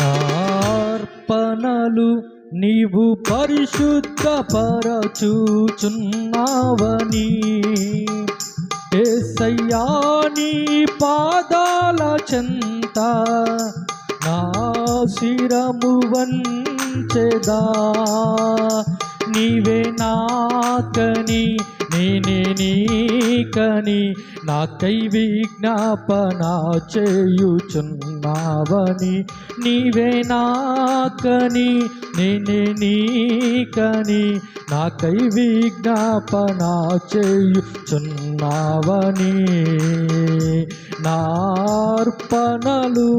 నార్పణలు నీవు పరిశుద్ధ పరచుచున్నావని. ఏసయ్యా నీ పాదాల చెంత నా శిరము వంచెదా. నీవే నాకని నేనే నీకని నాకై విజ్ఞాపన చేయుచున్నావని నీవే నాకని నేనే నీకని నాకై విజ్ఞాపన చేయుచున్నావని నార్పణలు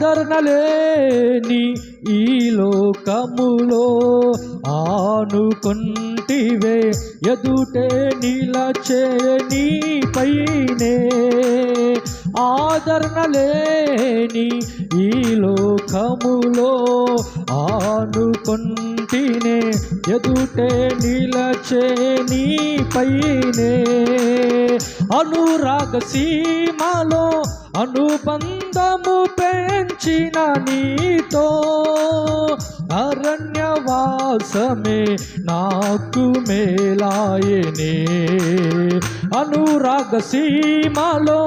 ఆదరణ లేని ఈ లోకములో ఆనుకుంటివే ఎదుటే నిలచే నీ పైనే. ఆదరణ లేని ఈ లోకములో ఆనుకుంటినే ఎదుటే నిలచే నీ పైనే. అనురాగ సీమలో అనుబంధము పెంచిన నీతో అరణ్యవాసమే నాకు మేలాయనే అనురాగ సీమలో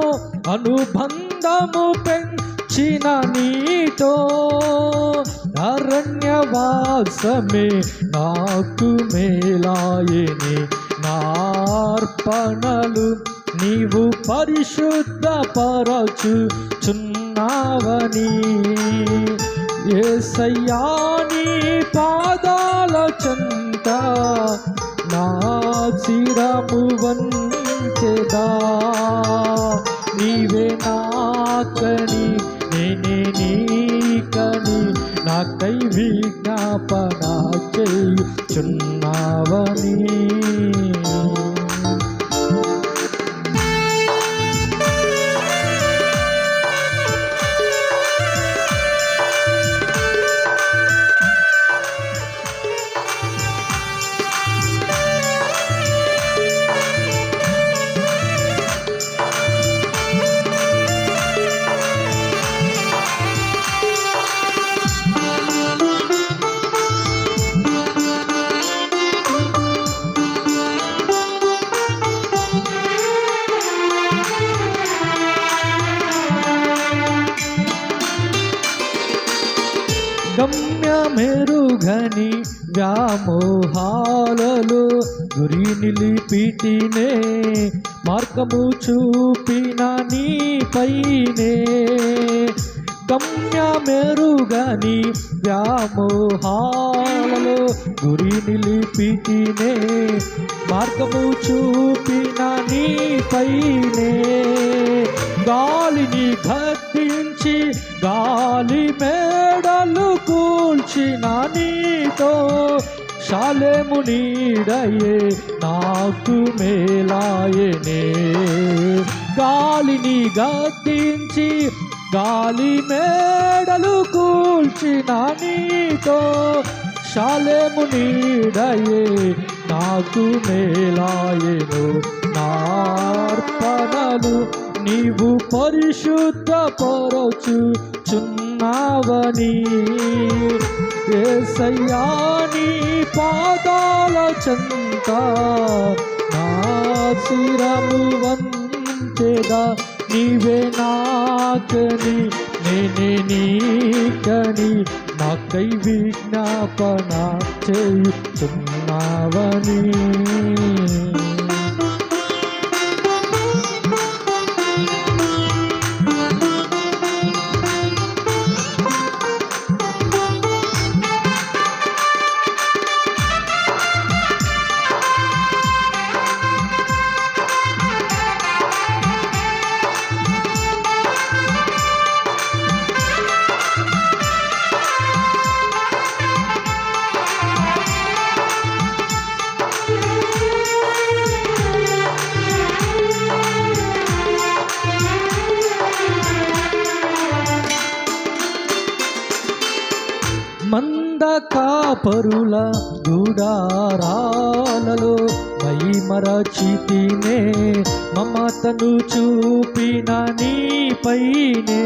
అనుబంధము పెంచిన నీతో అరణ్యవాసమే నాకు మేలాయనే నార్పణలు నీవు పరిశుద్ధ పరచు చున్నావని. ఏసయ్యాని పాదాల చెంత నా చిరము వంచెదా. నీవే నాకని నేనే నీకని నాకై విజ్ఞాపన చేయుచున్నావని. గమ్యమెరుగని వ్యామోహాలలో గురి నిలిపితినే మార్గము చూపిన నీపైనే. గమ్యమెరుగని వ్యామోహాలలో గురి నిలిపితినే మార్గము చూపిన నీపైనే. గాలిని గద్దించి గాలి మేడలు కూల్చిన నీతో శాలేము నీడయే నాకు మేలాయనే గాలిని గద్దించి గాలి మేడలు కూల్చిన నీతో శాలేము నీడయే నాకు మేలాయను నార్పణలు నీవు పరిశుద్ధ పరచు చున్నావని ఏసయ్యాని పాదాల చెంత నా శిరము వంచెదా? నీవే నాకని నేనే నీకని నాకై విజ్ఞాపన చేయుచున్నావని పరుల గుడారాలలో పై మరచితినే మమతను చూపిన నీపైనే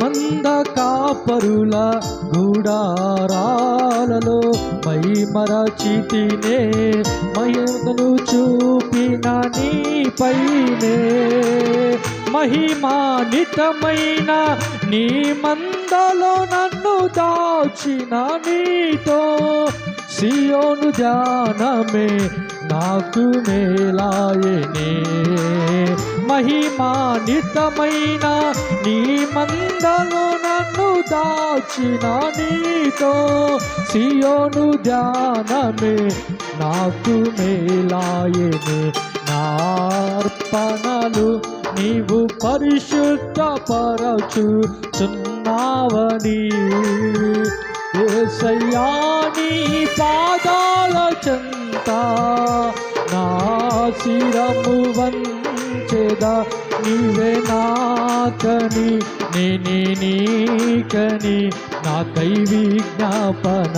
మంద కాపరుల గుడారాలలో మై మరచితినే మయమును చూపిన నీపైనే మహిమానితమైన నీ మందలో నన్ను దాచిన నీతో సియోను ధ్యానమే నాకు మేలాయనే మహిమానితమైన నీ మందలో నన్ను దాచిన నీతో సియోను ధ్యానమే నాకు మేలాయనే నార్పణలు నీవు పరిశుద్ధ పరచుచున్నావని ఏసయ్యా నీ పాదాల చెంత నా శిరము వంచెదా. నీవే నాకని నేనే నీకని నాకై విజ్ఞాపన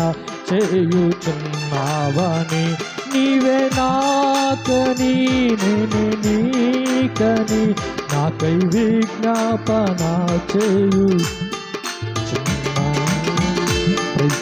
చేయుచున్నావని. నీవే నాకని నేనే నీకని నాకై విజ్ఞాపన చేయు ప్రైజ్